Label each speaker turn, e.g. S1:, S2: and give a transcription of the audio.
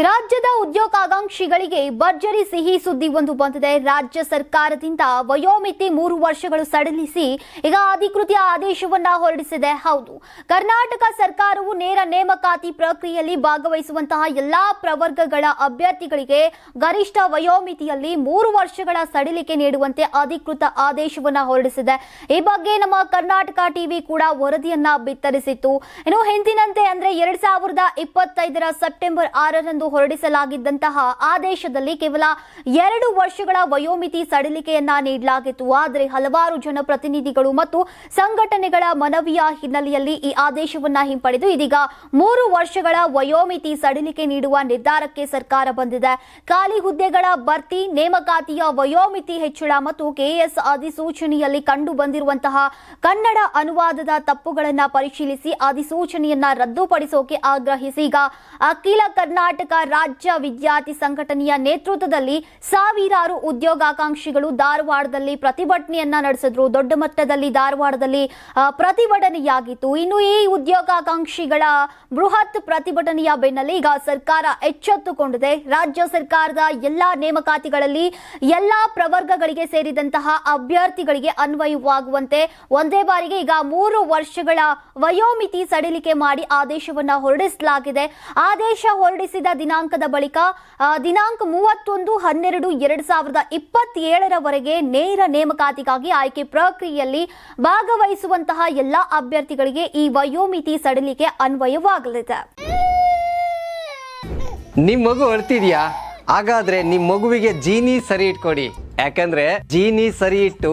S1: ರಾಜ್ಯದ ಉದ್ಯೋಗಾಕಾಂಕ್ಷಿಗಳಿಗೆ ಭರ್ಜರಿ ಸಿಹಿ ಸುದ್ದಿ ಒಂದು ಬಂದಿದೆ. ರಾಜ್ಯ ಸರ್ಕಾರದಿಂದ ವಯೋಮಿತಿ ಮೂರು ವರ್ಷಗಳು ಸಡಿಲಿಸಿ ಈಗ ಅಧಿಕೃತ ಆದೇಶವನ್ನ ಹೊರಡಿಸಿದೆ. ಹೌದು, ಕರ್ನಾಟಕ ಸರ್ಕಾರವು ನೇರ ನೇಮಕಾತಿ ಪ್ರಕ್ರಿಯೆಯಲ್ಲಿ ಭಾಗವಹಿಸುವಂತಹ ಎಲ್ಲಾ ಪ್ರವರ್ಗಗಳ ಅಭ್ಯರ್ಥಿಗಳಿಗೆ ಗರಿಷ್ಠ ವಯೋಮಿತಿಯಲ್ಲಿ ಮೂರು ವರ್ಷಗಳ ಸಡಿಲಿಕೆ ನೀಡುವಂತೆ ಅಧಿಕೃತ ಆದೇಶವನ್ನ ಹೊರಡಿಸಿದೆ. ಈ ಬಗ್ಗೆ ನಮ್ಮ ಕರ್ನಾಟಕ ಟಿವಿ ಕೂಡ ವರದಿಯನ್ನ ಬಿತ್ತರಿಸಿತ್ತು. ಇನ್ನು ಹಿಂದಿನಂತೆ ಅಂದ್ರೆ ಎರಡ್ ಸಾವಿರದ ಇಪ್ಪತ್ತೈದರ ಸೆಪ್ಟೆಂಬರ್ ಆರರಂದು ಹೊರಡಿಸಲಾಗಿದ್ದಂತಹ ಆದೇಶದಲ್ಲಿ ಕೇವಲ ಎರಡು ವರ್ಷಗಳ ವಯೋಮಿತಿ ಸಡಿಲಿಕೆಯನ್ನ ನೀಡಲಾಗಿತ್ತು. ಆದರೆ ಹಲವಾರು ಜನಪ್ರತಿನಿಧಿಗಳು ಮತ್ತು ಸಂಘಟನೆಗಳ ಮನವಿಯ ಹಿನ್ನೆಲೆಯಲ್ಲಿ ಈ ಆದೇಶವನ್ನ ಹಿಂಪಡೆದು ಇದೀಗ ಮೂರು ವರ್ಷಗಳ ವಯೋಮಿತಿ ಸಡಿಲಿಕೆ ನೀಡುವ ನಿರ್ಧಾರಕ್ಕೆ ಸರ್ಕಾರ ಬಂದಿದೆ. ಖಾಲಿ ಹುದ್ದೆಗಳ ಭರ್ತಿ, ನೇಮಕಾತಿಯ ವಯೋಮಿತಿ ಹೆಚ್ಚಳ ಮತ್ತು ಕೆಎಸ್ ಅಧಿಸೂಚನೆಯಲ್ಲಿ ಕಂಡು ಬಂದಿರುವಂತಹ ಕನ್ನಡ ಅನುವಾದದ ತಪ್ಪುಗಳನ್ನು ಪರಿಶೀಲಿಸಿ ಅಧಿಸೂಚನೆಯನ್ನ ರದ್ದುಪಡಿಸೋಕೆ ಆಗ್ರಹಿಸಿ ಈಗ ಅಖಿಲ ಕರ್ನಾಟಕ ರಾಜ್ಯ ವಿದ್ಯಾರ್ಥಿ ಸಂಘಟನೆಯ ನೇತೃತ್ವದಲ್ಲಿ ಸಾವಿರಾರು ಉದ್ಯೋಗಾಕಾಂಕ್ಷಿಗಳು ಧಾರವಾಡದಲ್ಲಿ ಪ್ರತಿಭಟನೆಯನ್ನ ನಡೆಸಿದ್ರು. ದೊಡ್ಡ ಮಟ್ಟದಲ್ಲಿ ಧಾರವಾಡದಲ್ಲಿ ಪ್ರತಿಭಟನೆಯಾಗಿತ್ತು. ಇನ್ನು ಈ ಉದ್ಯೋಗಾಕಾಂಕ್ಷಿಗಳ ಬೃಹತ್ ಪ್ರತಿಭಟನೆಯ ಬೆನ್ನಲ್ಲೇ ಈಗ ಸರ್ಕಾರ ಎಚ್ಚೆತ್ತುಕೊಂಡಿದೆ. ರಾಜ್ಯ ಸರ್ಕಾರದ ಎಲ್ಲಾ ನೇಮಕಾತಿಗಳಲ್ಲಿ ಎಲ್ಲಾ ಪ್ರವರ್ಗಗಳಿಗೆ ಸೇರಿದಂತಹ ಅಭ್ಯರ್ಥಿಗಳಿಗೆ ಅನ್ವಯವಾಗುವಂತೆ ಒಂದೇ ಬಾರಿಗೆ ಈಗ ಮೂರು ವರ್ಷಗಳ ವಯೋಮಿತಿ ಸಡಿಲಿಕೆ ಮಾಡಿ ಆದೇಶವನ್ನ ಹೊರಡಿಸಲಾಗಿದೆ. ಆದೇಶ ಹೊರಡಿಸಿದ ದಿನಾಂಕದ ಬಳಿಕ ದಿನಾಂಕ ಮೂವತ್ತೊಂದು, ಹನ್ನೆರಡು, ಎರಡ್ ಸಾವಿರದ ಇಪ್ಪತ್ತೇಳರವರೆಗೆ ನೇರ ನೇಮಕಾತಿಗಾಗಿ ಆಯ್ಕೆ ಪ್ರಕ್ರಿಯೆಯಲ್ಲಿ ಭಾಗವಹಿಸುವಂತಹ ಎಲ್ಲಾ ಅಭ್ಯರ್ಥಿಗಳಿಗೆ ಈ ವಯೋಮಿತಿ ಸಡಿಲಿಕೆ ಅನ್ವಯವಾಗಲಿದೆ.
S2: ನಿಮ್ ಮಗು ಅಳ್ತಿದ್ಯಾ ಹಾಗಾದ್ರೆ ನಿಮ್ ಮಗುವಿಗೆ ಜೀನಿ ಸರಿ ಇಟ್ಕೊಡಿ. ಯಾಕಂದ್ರೆ ಜೀನಿ ಸರಿ ಇಟ್ಟು